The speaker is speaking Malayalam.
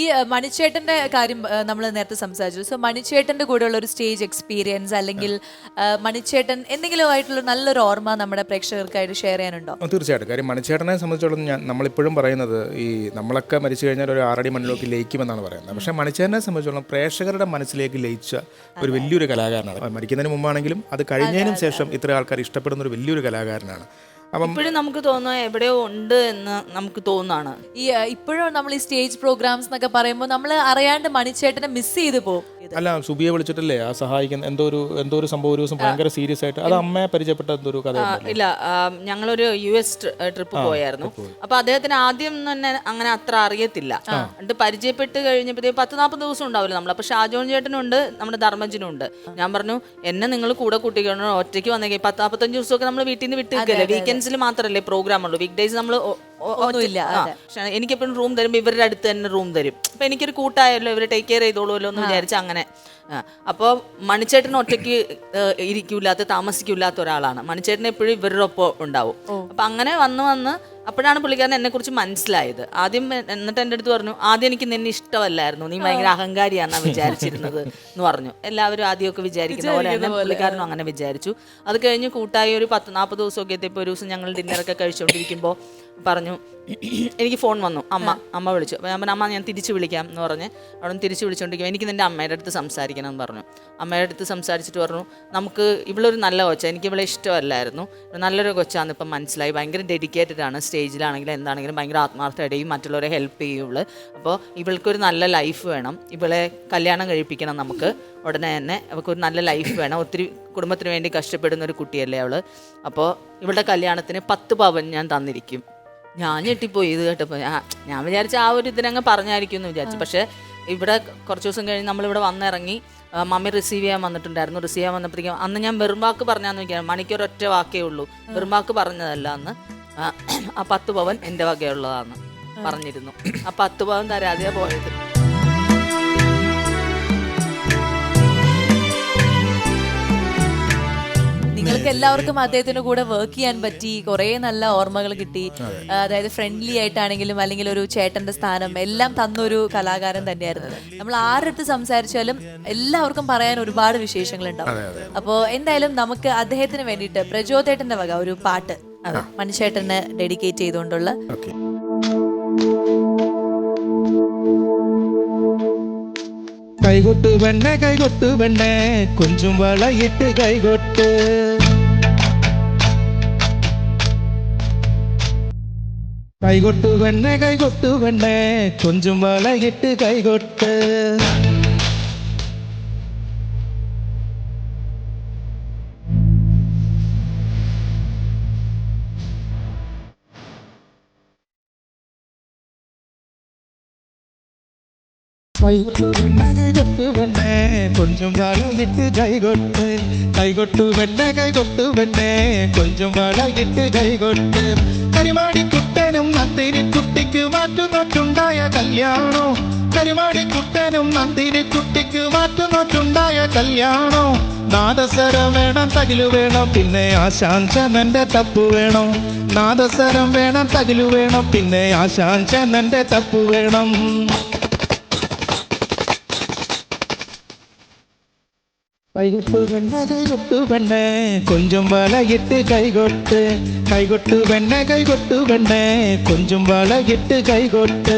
ഈ മണിച്ചേട്ടന്റെ കാര്യം നമ്മൾ നേരത്തെ സംസാരിച്ചു. സോ മണിച്ചേട്ടന്റെ കൂടെയുള്ള ഒരു സ്റ്റേജ് എക്സ്പീരിയൻസ് അല്ലെങ്കിൽ മണിച്ചേട്ടൻ എന്തെങ്കിലും ആയിട്ടുള്ള നല്ലൊരു ഓർമ്മ നമ്മുടെ പ്രേക്ഷകർക്കായിട്ട് ഷെയർ ചെയ്യാനുണ്ടോ? തീർച്ചയായിട്ടും. കാര്യം മണിച്ചേട്ടനെ സംബന്ധിച്ചിടത്തോളം ഞാൻ നമ്മളിപ്പോഴും പറയുന്നത് ഈ നമ്മളൊക്കെ മരിച്ചു കഴിഞ്ഞാൽ ഒരു ആറടി മണ്ണിലേക്ക് ലയിക്കുമെന്നാണ് പറയുന്നത്. പക്ഷേ മണിച്ചേട്ടനെ സംബന്ധിച്ചിടത്തോളം പ്രേക്ഷകരുടെ മനസ്സിലേക്ക് ലയിച്ച ഒരു വലിയൊരു കലാകാരനാണ്. മരിക്കുന്നതിന് മുമ്പാണെങ്കിലും അത് കഴിഞ്ഞതിനും ശേഷം ഇത്ര ആൾക്കാർ ഇഷ്ടപ്പെടുന്ന ഒരു വലിയൊരു കലാകാരനാണ്. ഇപ്പോഴും നമുക്ക് തോന്നുന്നു എവിടെയോ ഉണ്ട് എന്ന് നമുക്ക് തോന്നാണ് ഈ ഇപ്പോഴും നമ്മൾ ഈ സ്റ്റേജ് പ്രോഗ്രാംസ് എന്നൊക്കെ പറയുമ്പോൾ നമ്മൾ അറിയാണ്ട് മണിച്ചേട്ടനെ മിസ് ചെയ്ത് പോകും. അല്ല സുബിയെ വിളിച്ചിട്ടല്ലേ ആ സഹായിക്കുന്ന എന്തോ ഒരു എന്തോ ഒരു സംഭവം ഒരു ദിവസം ഭയങ്കര സീരിയസ് ആയിട്ട് അത് അമ്മയെ പരിചയപ്പെട്ട എന്തോ ഒരു കഥ ഇല്ല ഞങ്ങളൊരു യു എസ് ട്രിപ്പ് പോയായിരുന്നു. അപ്പൊ അദ്ദേഹത്തിന് ആദ്യം തന്നെ അങ്ങനെ അത്ര അറിയത്തില്ല. എന്നിട്ട് പരിചയപ്പെട്ട് കഴിഞ്ഞപ്പോഴത്തേക്ക് പത്ത് നാൽപ്പത് ദിവസം ഉണ്ടാവില്ല നമ്മൾ അപ്പൊ ഷാജോൺ ചേട്ടനുണ്ട് നമ്മുടെ ധർമ്മജനും ഉണ്ട് ഞാൻ പറഞ്ഞു എന്നെ നിങ്ങൾ കൂടെ കൂട്ടിക്കണം ഒറ്റയ്ക്ക് വന്നേക്കെ. പത്ത് നാൽപ്പത്തഞ്ച് ദിവസമൊക്കെ നമ്മൾ വീട്ടിൽ നിന്ന് വിട്ട് നിൽക്കില്ല? വീക്കെൻഡ്സിൽ മാത്രമല്ലേ പ്രോഗ്രാം ഉള്ളൂ. വീക്ക് ഡേയ്സ് നമ്മൾ ഒന്നുമില്ല, എനിക്കെപ്പോഴും റൂം തരും ഇവരുടെ അടുത്ത് തന്നെ റൂം തരും. അപ്പം എനിക്കൊരു കൂട്ടായല്ലോ ഇവരെ ടേക്ക് കെയർ ചെയ്തോളുമല്ലോ എന്ന് വിചാരിച്ചു അങ്ങനെ. അപ്പോൾ മണിച്ചേട്ടൻ ഒറ്റയ്ക്ക് ഇരിക്കില്ലാത്ത ഇരിക്കൂലാത്ത താമസിക്കൂലാത്ത ഒരാളാണ്. മണിച്ചേട്ടൻ എപ്പോഴും ഇവരുടെ ഒപ്പം ഉണ്ടാവും. അപ്പം അങ്ങനെ വന്ന് വന്ന് അപ്പോഴാണ് പുള്ളിക്കാരൻ എന്നെ കുറിച്ച് മനസ്സിലായത്. ആദ്യം എന്നിട്ട് എന്റെ അടുത്ത് പറഞ്ഞു ആദ്യം എനിക്ക് നിന്നെ ഇഷ്ടമല്ലായിരുന്നു. നീ ഭയങ്കര അഹങ്കാരിയാണെന്നാണ് വിചാരിച്ചിരുന്നത് എന്ന് പറഞ്ഞു. എല്ലാവരും ആദ്യമൊക്കെ വിചാരിക്കുന്ന പോലെ തന്നെ പുള്ളിക്കാരനും അങ്ങനെ വിചാരിച്ചു. അത് കഴിഞ്ഞ് കൂട്ടായി ഒരു പത്ത് നാൽപ്പത് ദിവസമൊക്കെ എത്തിയപ്പോൾ ഒരു ദിവസം ഞങ്ങൾ ഡിന്നറൊക്കെ കഴിച്ചുകൊണ്ടിരിക്കുമ്പോൾ പറഞ്ഞു എനിക്ക് ഫോൺ വന്നു. അമ്മ അമ്മ വിളിച്ചു. അപ്പോൾ ഞാൻ പറഞ്ഞു അമ്മ ഞാൻ തിരിച്ചു വിളിക്കാം എന്ന് പറഞ്ഞ് അവിടെ നിന്ന് തിരിച്ച് വിളിച്ചുകൊണ്ടിരിക്കും എനിക്ക് നിന്റെ അമ്മയുടെ അടുത്ത് സംസാരിക്കണം എന്ന് പറഞ്ഞു. അമ്മയുടെ അടുത്ത് സംസാരിച്ചിട്ട് പറഞ്ഞു നമുക്ക് ഇവളൊരു നല്ല കൊച്ച. എനിക്ക് ഇവളെ ഇഷ്ടമല്ലായിരുന്നു. നല്ലൊരു കൊച്ചാന്ന് ഇപ്പം മനസ്സിലായി. ഭയങ്കര ഡെഡിക്കേറ്റഡ് ആണ് സ്റ്റേജിലാണെങ്കിലും എന്താണെങ്കിലും ഭയങ്കര ആത്മാർത്ഥമായിട്ടേയും മറ്റുള്ളവരെ ഹെൽപ്പ് ചെയ്യും ഇവൾ. അപ്പോൾ ഇവൾക്കൊരു നല്ല ലൈഫ് വേണം. ഇവളെ കല്യാണം കഴിപ്പിക്കണം നമുക്ക്. ഉടനെ തന്നെ അവൾക്കൊരു നല്ല ലൈഫ് വേണം. ഒത്തിരി കുടുംബത്തിന് വേണ്ടി കഷ്ടപ്പെടുന്ന ഒരു കുട്ടിയല്ലേ അവൾ അപ്പോൾ ഇവളുടെ കല്യാണത്തിന് പത്ത് പവൻ ഞാൻ തന്നിരിക്കും. ഞാൻ ഞെട്ടിപ്പോയി ഇത് കേട്ടപ്പോൾ ഞാൻ- വിചാരിച്ച ആ ഒരു ഇതിനങ്ങ് പറഞ്ഞായിരിക്കും എന്ന് വിചാരിച്ചു പക്ഷേ ഇവിടെ കുറച്ച് ദിവസം കഴിഞ്ഞ് നമ്മളിവിടെ വന്നിറങ്ങി ആ, മമ്മി റിസീവ് ചെയ്യാൻ വന്നിട്ടുണ്ടായിരുന്നു. റിസീവ് ചെയ്യാൻ വന്നപ്പോഴത്തേക്കും അന്ന് ഞാൻ വെറും വാക്ക് പറഞ്ഞാന്ന് വെക്കാൻ മണിക്കൊരു ഒറ്റ വാക്കേ ഉള്ളൂ. വെറും വാക്ക് പറഞ്ഞതല്ല അന്ന്. ആ, ആ പത്ത് പവൻ എന്റെ വകയുള്ളതാണ് പറഞ്ഞിരുന്നു. ആ പത്ത് പവൻ തരാതെയാ പോയത്. നിങ്ങൾക്ക് എല്ലാവർക്കും അദ്ദേഹത്തിന്റെ കൂടെ വർക്ക് ചെയ്യാൻ പറ്റി. കുറെ നല്ല ഓർമ്മകൾ കിട്ടി. അതായത് ഫ്രണ്ട്ലി ആയിട്ടാണെങ്കിലും അല്ലെങ്കിൽ ഒരു ചേട്ടന്റെ സ്ഥാനം എല്ലാം തന്നൊരു കലാകാരൻ തന്നെയായിരുന്നു. നമ്മൾ ആരടുത്ത് സംസാരിച്ചാലും എല്ലാവർക്കും പറയാൻ ഒരുപാട് വിശേഷങ്ങൾ ഉണ്ടാവും അപ്പോൾ എന്തായാലും നമുക്ക് അദ്ദേഹത്തിന് വേണ്ടിയിട്ട് പ്രചോദേട്ടന്റെ വക ഒരു പാട്ട് മനുഷ്യേട്ടന് ഡെഡിക്കേറ്റ് ചെയ്തുകൊണ്ടുള്ള കൈകൊട്ട് വെണ്ണ കൈകൊട്ട് വെണ്ണ കൊഞ്ചും വളയിട്ട് കൈകൊട്ട്. കൈകൊട്ട് വെണ്ണ കൈകൊട്ട് വെണ്ണ കൊഞ്ചും വളയിട്ട് കൈകൊട്ട് കൈകൊട്ട് കൊഞ്ചും കൈകൊട്ട് വെണ്ണ കൊഞ്ചും കുട്ടിക്ക് കല്യാണോ? കുട്ടിക്ക് കല്യാണോ? നാദസരം വേണം തകിലു വേണം പിന്നെ ആശാഞ്ചനന്റെ തപ്പു വേണം. നാദസരം വേണം തകിലു വേണം പിന്നെ ആശാഞ്ചനന്റെ തപ്പു വേണം. കൈകൊട്ടു വെണ്ണ കൈകൊട്ടു വെണ്ണ കൊഞ്ചും വളയിട്ട് കൈകൊട്ട് കൈകൊട്ടു വെണ്ണ കൈകൊട്ടു വെണ്ണ കൊഞ്ചും വളയിട്ട് കൈകൊട്ട്